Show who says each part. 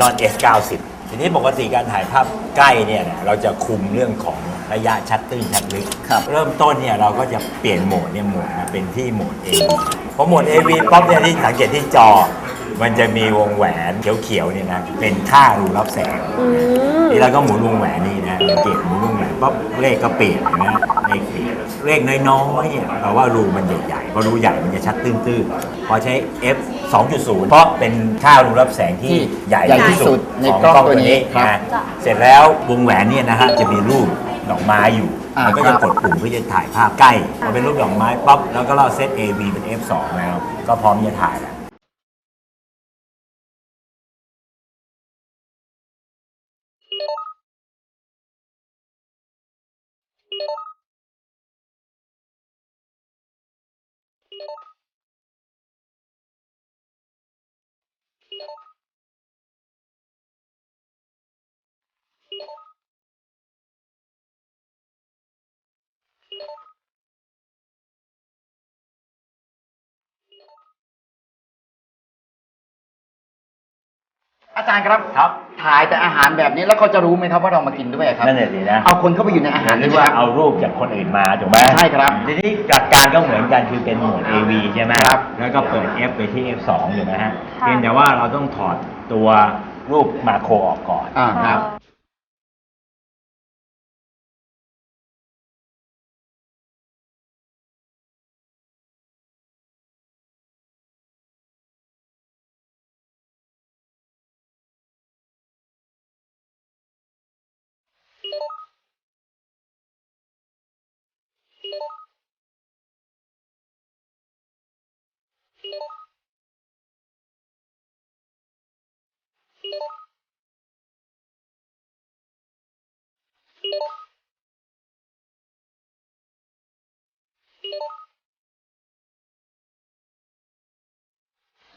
Speaker 1: นอน S90 ทีนี้ปกติการถ่ายภาพใกล้เนี่ยเราจะคุมเรื่องของระยะชัดตื้นชัดลึก
Speaker 2: ครับ
Speaker 1: เริ่มต้นเนี่ยเราก็จะเปลี่ยนโหมดเนี่ยโหมดมาเป็นที่โหมด AV พอโหมด AV ป๊อปเนี่ยที่สังเกตที่จอ มันจะมีวงแหวนเขียวๆเนี่ยนะเป็นค่ารูรับแสง
Speaker 3: อืม
Speaker 1: นี่เราก็หมุนวงแหวนนี่นะสังเกตหมุนวงแหวนป๊อปเลขก็เปลี่ยนเห็นะ เลขเปลี่ยนเลขน้อยๆเนี่ยแปลว่ารูมันใหญ่ๆพอรูใหญ่มันจะชัดตื้นๆพอใช้ f 2.0 เพราะเป็นค่ารูรับแสงที่
Speaker 2: ที่
Speaker 1: ใหญ่
Speaker 2: ใหญ่ที่
Speaker 1: ที่
Speaker 2: สุ
Speaker 1: สุ
Speaker 2: ด
Speaker 1: ด
Speaker 2: ใน
Speaker 1: ของ
Speaker 2: กล้อง
Speaker 1: กล้อง
Speaker 2: ตั
Speaker 1: ตัวว
Speaker 2: นี้
Speaker 1: นี้
Speaker 2: ครับ
Speaker 1: นะเสร็จแล้ววงแหวนเนี่ยนะฮะจะมีรูปดอกไม้อยู่
Speaker 2: อ่า
Speaker 1: มันก็
Speaker 2: ครั
Speaker 1: จะ
Speaker 2: บ
Speaker 1: กดปุ่มเพื่อจะถ่ายภาพใกล้พอเป็นรูปดอกไม้ป๊อปแล้วก็เราเซต AV เป็น f2 แล้ว ก็พร้อมจะถ่ายแล้ว
Speaker 2: อาจารย์ครับ
Speaker 1: ครับ
Speaker 2: ถ่ายแต่อาหารแบบนี้แล้วเขาจะรู้ไหมครับว่าเรามากินด้วยครับ
Speaker 1: นั่นแหละสินะ
Speaker 2: เอาคนเข้าไปอยู่ในอาหาร
Speaker 1: ห
Speaker 2: นี่
Speaker 1: รือ
Speaker 2: ว่า
Speaker 1: ว่าเอารูปจากคนอื่นมาถูกไหม
Speaker 2: ใช่ครับ
Speaker 1: ทีนี้หลักการก็เหมือนกันคือเป็นโหมด AV ใช่ไหม
Speaker 2: ครับ
Speaker 1: แล้วก็เปิด F ไปที่ F2 ถูกไหมฮะ
Speaker 3: ค่ะ
Speaker 1: เพียงแต่ว่าเราต้องถอดตัวรูปมาโครออกก่อน
Speaker 2: อ่าครับ
Speaker 3: อ๋อ